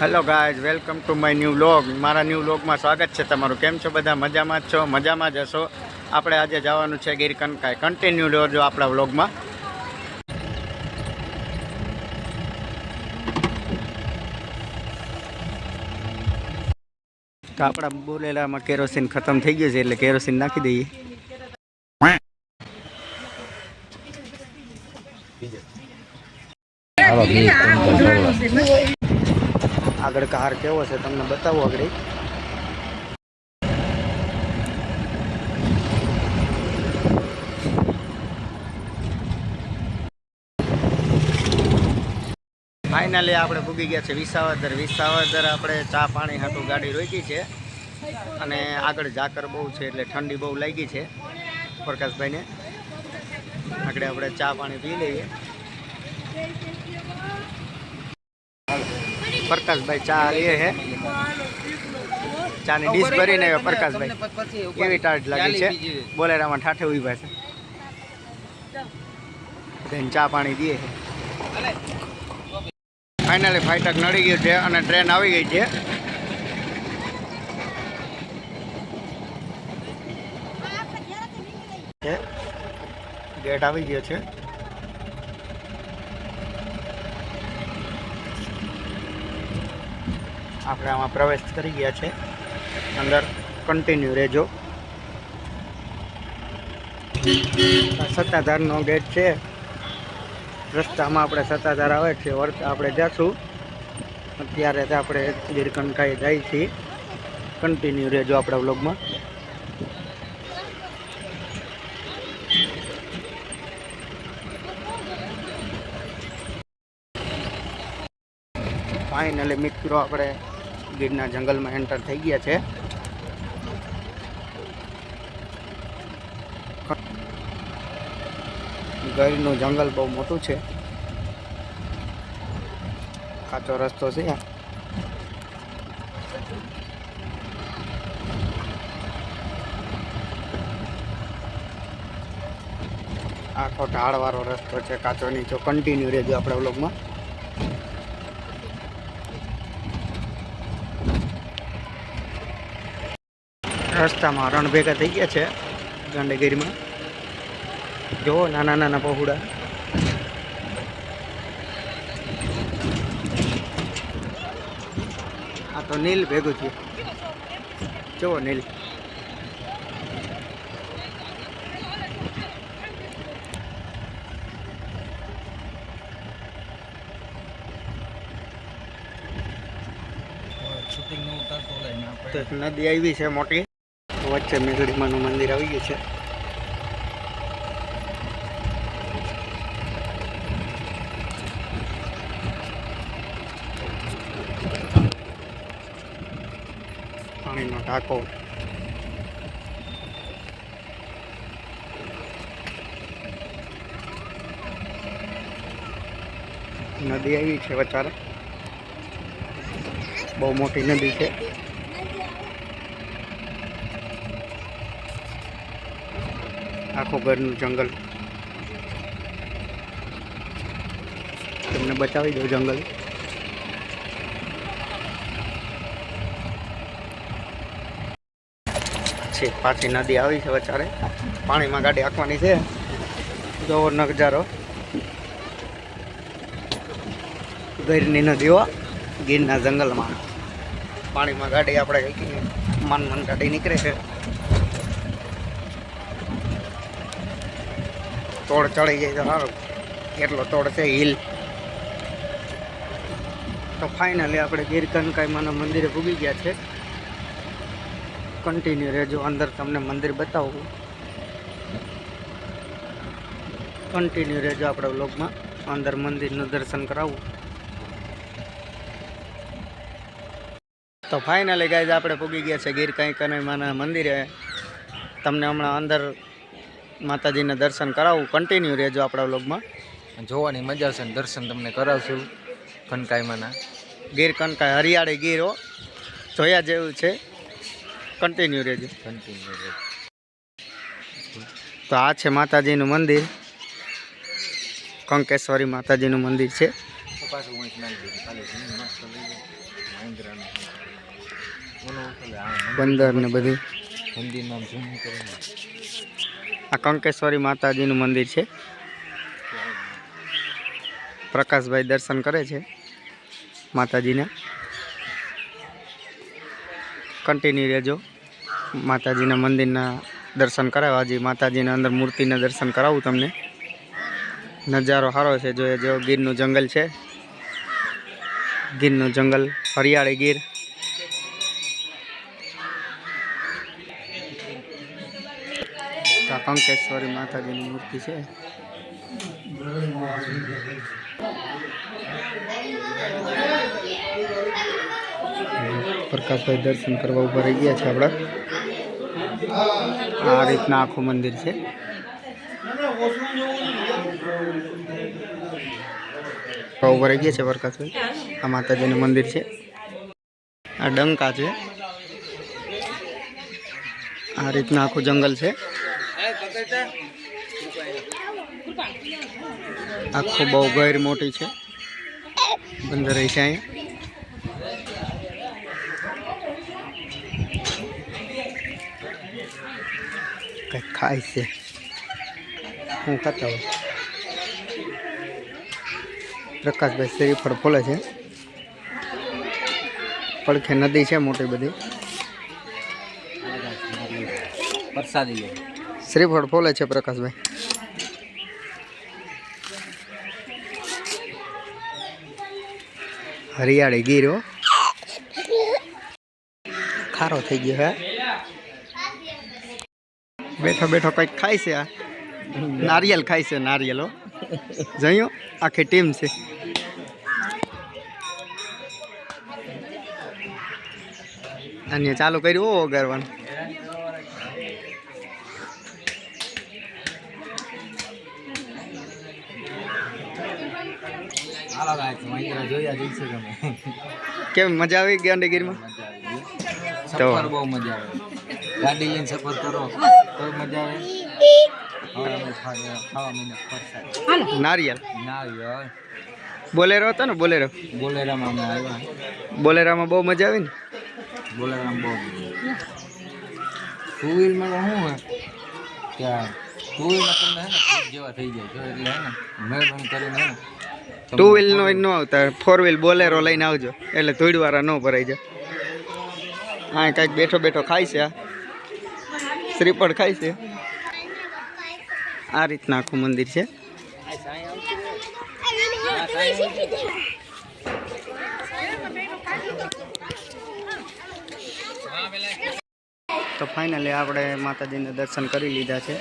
Hello guys welcome to my new vlog મારા new વ્લોગમાં સ્વાગત છે તમારું. કેમ છો બધા? મજામાં જ છો? મજામાં જ હશો? આપણે આજે જવાનું છે ગીર કનકાઈ કન્ટિન્યુ રહેજો આપણા વ્લોગમાં આપણા બોલેલામાં કેરોસીન ખતમ થઈ ગયું છે એટલે કેરોસીન નાખી દઈએ. આગળ કાર કેવો છે તમને બતાવું આગળ ફાઇનલી આપણે પૂગી ગયા છે વિસાવદર. વિસાવદર આપણે ચા પાણી હાટું ગાડી રોકી છે અને આગળ ઝાકર બહુ છે એટલે ઠંડી બહુ લાગી છે. પ્રકાશભાઈને. આગળ આપણે ચા પાણી પી લઈએ. પ્રકાશભાઈ ચા લે છે ચાની ડીશ ભરીને આવ્યા પ્રકાશભાઈ. કેવી ટાઢ લાગી છે. બોલેરામાં ઠાઠે ઊભા છે. ચા પાણી દે છે ફાઇનલી ફાઈટક નડી ગયું છે અને ટ્રેન આવી ગઈ છે. છે. ગેટ આવી ગયો છે. આપણે આમાં પ્રવેશ કરી ગયા છે. અંદર કન્ટિન્યુ રહેજો. સત્તાધારનો ગેટ છે. રસ્તામાં આપણે સત્તાધાર આવે છે. વર્ત આપણે જઈશું અત્યારે તો આપણે ગીરકંકાઈ જાય છીએ. કન્ટિન્યુ રહેજો આપણા વ્લોગમાં. ફાઇનલી મિત્રો, આપણે ગીરના જંગલમાં એન્ટર થઈ ગયા છે. ગીરનું જંગલ બહુ મોટું છે. કાચો રસ્તો છે. આખો ઢાળવાળો રસ્તો છે કાચો નીચો કન્ટિન્યુ રહેજો આપણે વ્લોગમાં રસ્તામાં રણ ભેગા થઈ ગયા છે ગાંડેગીરીમાં જુઓ નાના નાના પહોળા. આ તો નીલ ભેગું થયું. જુઓ નીલ. નદી આવી છે મોટી. વચ્ચે મેઘડીમાનું મંદિર આવી ગયું છે. પાણીનો ટાંકો નદી આવી છે વચારે બહુ મોટી નદી છે. આખું ઘરનું જંગલ. તમને બચાવી દઉં જંગલ. છે, પાછી નદી આવી છે વચારે પાણીમાં ગાડી આંકવાની છે. જોવો નજારો. ગીરની નદીઓ ગીરના જંગલમાં. પાણીમાં ગાડી આપણે મન મન ગાડી નીકળે છે. તોડ ચડી જાય તો સારું કેટલો તોડ છે હિલ. તો ફાઇનલી આપણે ગીર કનકાઈમાના મંદિરે ભૂગી ગયા છે. કન્ટિન્યુ રહેજો, અંદર તમને મંદિર બતાવું. કન્ટિન્યુ રહેજો આપણા વ્લોગમાં. અંદર મંદિરનું દર્શન કરાવવું તો ફાઇનલી ગાઈઝ આપણે પૂગી ગયા છે ગીર કનકાઈમાના મંદિરે. તમને હમણાં અંદર માતાજીને દર્શન કરાવું કન્ટિન્યુ રહેજો આપણા વ્લોગમાં. જોવાની મજા આવશે અને દર્શન તમને કરાવશું કનકાઈમાંના ગીર કનકાઈ હરિયાળી ગીરો જોયા જેવું છે. કન્ટિન્યુ રહેજો. કન્ટિન્યુ તો આ છે માતાજીનું મંદિર. કંકેશ્વરી માતાજીનું મંદિર છે. બંદર ને બધું. મંદિર નામ શું આ કંકેશ્વરી માતાજીનું મંદિર છે. પ્રકાશભાઈ દર્શન કરે છે માતાજીને. કન્ટિન્યુ રહેજો. માતાજીના મંદિરના દર્શન કરાવવા હજી માતાજીના અંદર મૂર્તિના દર્શન કરાવું તમને. નજારો સારો છે. જો જો ગીરનું જંગલ છે. ગીરનું જંગલ, હરિયાળી ગીર તો આ કંકેશ્વરી માતાજીની મૂર્તિ છે. પ્રકાશભાઈ દર્શન કરવા ઊભા રહી ગયા છે આપણા. આ રીતના આખું મંદિર છે. ઊભા રહી ગયા છે પ્રકાશભાઈ. આ માતાજીનું મંદિર છે. આ ડંકા છે. આ રીતના આખું જંગલ છે. આખું બહુ ગેર મોટી છે. બંદર રહી છે અહીંયા. કંઈક ખાય છે. હું ખાતા હોય પ્રકાશભાઈ શરીફળ ફોલે છે. પડખે નદી છે મોટી બધી. પ્રસાદી શ્રીફળ ફોલે છે પ્રકાશભાઈ. હરિયાળી ગીર ખારો થઈ ગયો હે. બેઠો બેઠો કંઈક ખાય છે આ. નારિયેલ ખાય છે નારિયેલો જયો? આખી ટીમ છે. અને ચાલુ કર્યું હો વગાડવાનું હાલો ગાય મહિન્દ્રા જોયા દિવસે તમે. કેમ મજા આવી ગાંધીગીરમાં? તો- સફર બહુ મજા આવે. ગાડી લઈને સફર કરો. તો મજા આવે? નારિયેલ. ના બોલેરો હતો ને બોલેરો? બોલેરામાં અમે આવ્યા. બોલેરામાં બહુ મજા આવી ને? બોલેરામાં બહુ મજા ટુ વ્હીલમાં શું હોય? ત્યાં ટુ વ્હીલમાં તમને હે ને જેવા થઈ જાય જો એટલે હે ને મહેરબાની કરીને હે ને ટુ વ્હીલ નો ન આવતા ફોર વ્હીલ બોલેરો લઈને આવજો. એટલે ધૂળવાળા ન ભરાઈ જાય. હા કાંઈક બેઠો બેઠો ખાય છે શ્રીફળ ખાય છે. આ રીતના આખું મંદિર છે. તો ફાઇનલી આપણે માતાજીને દર્શન કરી લીધા છે.